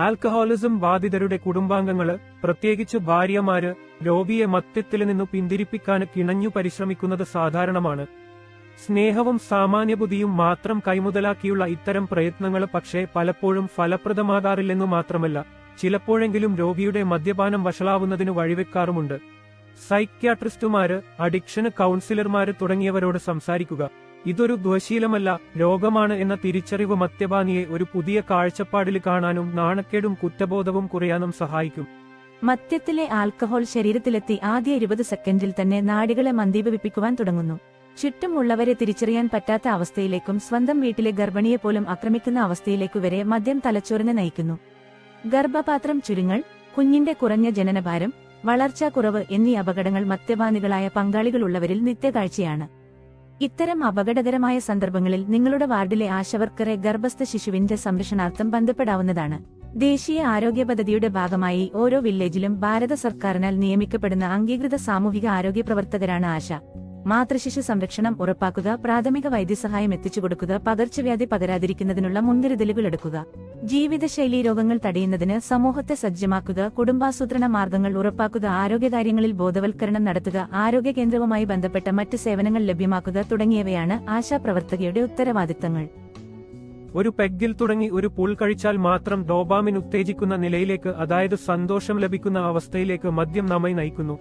Alcoholism ബാധിതരുടെ കുടുംബാംഗങ്ങൾ പ്രത്യേകിച്ച് ഭാര്യമാര് രോഗിയെ മദ്യത്തിൽ നിന്നു പിന്തിരിപ്പിക്കാൻ കിണഞ്ഞു പരിശ്രമിക്കുന്നത് സാധാരണമാണ്. സ്നേഹവും സാമാന്യബുദ്ധിയും മാത്രം കൈമുതലാക്കിയുള്ള ഇത്തരം പ്രയത്നങ്ങൾ പക്ഷേ പലപ്പോഴും ഫലപ്രദമാകാറില്ലെന്നു മാത്രമല്ല ചിലപ്പോഴെങ്കിലും രോഗിയുടെ മദ്യപാനം വഷളാവുന്നതിന് വഴിവെക്കാറുമുണ്ട്. സൈക്യാട്രിസ്റ്റുമാര് അഡിക്ഷന് കൗൺസിലർമാര് തുടങ്ങിയവരോട് സംസാരിക്കുക. ഇതൊരു ദ്വശീലമല്ല രോഗമാണ് എന്ന തിരിച്ചറിവ് മദ്യപാനിയെ ഒരു പുതിയ കാഴ്ചപ്പാടിൽ കാണാനും നാണക്കേടും കുറ്റബോധവും കുറയാനും സഹായിക്കും. മദ്യത്തിലെ ആൽക്കഹോൾ ശരീരത്തിലെത്തി ആദ്യ ഇരുപത് സെക്കൻഡിൽ തന്നെ നാഡികളെ മന്ദീഭവിപ്പിക്കുവാൻ തുടങ്ങുന്നു. ചുറ്റുമുള്ളവരെ തിരിച്ചറിയാൻ പറ്റാത്ത അവസ്ഥയിലേക്കും സ്വന്തം വീട്ടിലെ ഗർഭിണിയെ പോലും ആക്രമിക്കുന്ന അവസ്ഥയിലേക്കു വരെ മദ്യം തലച്ചോറിനെ നയിക്കുന്നു. ഗർഭപാത്രം ചുരുങ്ങൾ കുഞ്ഞിന്റെ കുറഞ്ഞ ജനനഭാരം വളർച്ചാ കുറവ് എന്നീ അപകടങ്ങൾ മദ്യപാനികളായ പങ്കാളികളുള്ളവരിൽ നിത്യകാഴ്ചയാണ്. ഇത്തരം അപകടകരമായ സന്ദർഭങ്ങളിൽ നിങ്ങളുടെ വാർഡിലെ ആശവർക്കറെ ഗർഭസ്ഥ ശിശുവിന്റെ സംരക്ഷണാർത്ഥം ബന്ധപ്പെടാവുന്നതാണ്. ദേശീയ ആരോഗ്യ പദ്ധതിയുടെ ഭാഗമായി ഓരോ വില്ലേജിലും ഭാരത സർക്കാരിനാൽ നിയമിക്കപ്പെടുന്ന അംഗീകൃത സാമൂഹിക ആരോഗ്യ പ്രവർത്തകരാണ് ആശ. മാതൃശിശു സംരക്ഷണം ഉറപ്പാക്കുക പ്രാഥമിക വൈദ്യസഹായം എത്തിച്ചു കൊടുക്കുക പകർച്ചവ്യാധി പകരാതിരിക്കുന്നതിനുള്ള മുൻകരുതലുകൾ എടുക്കുക. ജീവിതശൈലി രോഗങ്ങൾ തടയുന്നതിന് സമൂഹത്തെ സജ്ജമാക്കുക കുടുംബാസൂത്രണ മാർഗങ്ങൾ ഉറപ്പാക്കുക ആരോഗ്യകാര്യങ്ങളിൽ ബോധവൽക്കരണം നടത്തുക ആരോഗ്യ കേന്ദ്രവുമായി ബന്ധപ്പെട്ട മറ്റ് സേവനങ്ങൾ ലഭ്യമാക്കുക തുടങ്ങിയവയാണ് ആശാപ്രവർത്തകയുടെ ഉത്തരവാദിത്തങ്ങൾ. ഒരു പെഗ്ഗിൽ തുടങ്ങി ഒരു പുൾ കഴിച്ചാൽ മാത്രം ഡോബാമിൻ ഉത്തേജിക്കുന്ന നിലയിലേക്ക് അതായത് സന്തോഷം ലഭിക്കുന്ന അവസ്ഥയിലേക്ക് മദ്യം നമ്മെ നയിക്കുന്നു.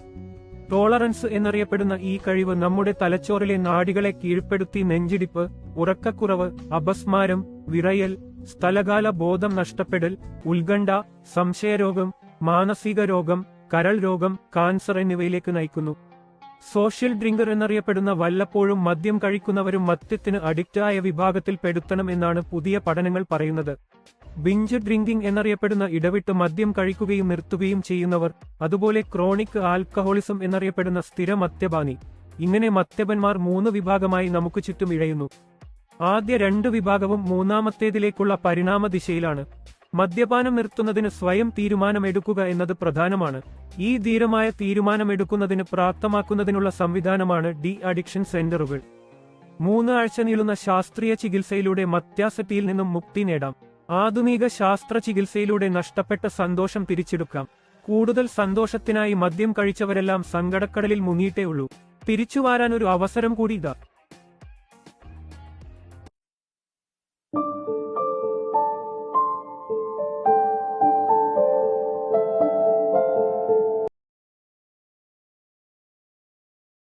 ടോളറൻസ് എന്നറിയപ്പെടുന്ന ഈ കഴിവ് നമ്മുടെ തലച്ചോറിലെ നാടികളെ കീഴ്പ്പെടുത്തി നെഞ്ചിടിപ്പ് ഉറക്കക്കുറവ് അപസ്മാരം വിറയൽ സ്ഥലകാല ബോധം നഷ്ടപ്പെടൽ ഉത്കണ്ഠ സംശയരോഗം മാനസിക രോഗം കരൾ രോഗം കാൻസർ എന്നിവയിലേക്ക് നയിക്കുന്നു. സോഷ്യൽ ഡ്രിങ്കർ എന്നറിയപ്പെടുന്ന വല്ലപ്പോഴും മദ്യം കഴിക്കുന്നവരും മദ്യത്തിന് അഡിക്റ്റായ വിഭാഗത്തിൽ പെടുത്തണം എന്നാണ് പുതിയ പഠനങ്ങൾ പറയുന്നത്. ബിഞ്ച് ഡ്രിങ്കിംഗ് എന്നറിയപ്പെടുന്ന ഇടവിട്ട് മദ്യം കഴിക്കുകയും നിർത്തുകയും ചെയ്യുന്നവർ അതുപോലെ ക്രോണിക് ആൽക്കഹോളിസം എന്നറിയപ്പെടുന്ന സ്ഥിര മദ്യപാനി. ഇങ്ങനെ മദ്യപന്മാർ മൂന്ന് വിഭാഗമായി നമുക്ക് ചുറ്റും ഇഴയുന്നു. ആദ്യ രണ്ട് വിഭാഗവും മൂന്നാമത്തേതിലേക്കുള്ള പരിണാമ ദിശയിലാണ് മദ്യപാനം നിർത്തുന്നതിന് സ്വയം തീരുമാനമെടുക്കുക എന്നത് പ്രധാനമാണ്. ഈ ധീരമായ തീരുമാനമെടുക്കുന്നതിന് പ്രാപ്തമാക്കുന്നതിനുള്ള സംവിധാനമാണ് ഡി അഡിക്ഷൻ സെന്ററുകൾ. മൂന്ന് ആഴ്ച നീളുന്ന ശാസ്ത്രീയ ചികിത്സയിലൂടെ മത്യാസക്തിയിൽ നിന്നും മുക്തി നേടാം. ആധുനിക ശാസ്ത്ര ചികിത്സയിലൂടെ നഷ്ടപ്പെട്ട സന്തോഷം തിരിച്ചെടുക്കാം. കൂടുതൽ സന്തോഷത്തിനായി മദ്യം കഴിച്ചവരെല്ലാം സങ്കടക്കടലിൽ മുങ്ങിയിട്ടേ ഉള്ളൂ. തിരിച്ചുവാരാൻ ഒരു അവസരം കൂടി ഇതാ.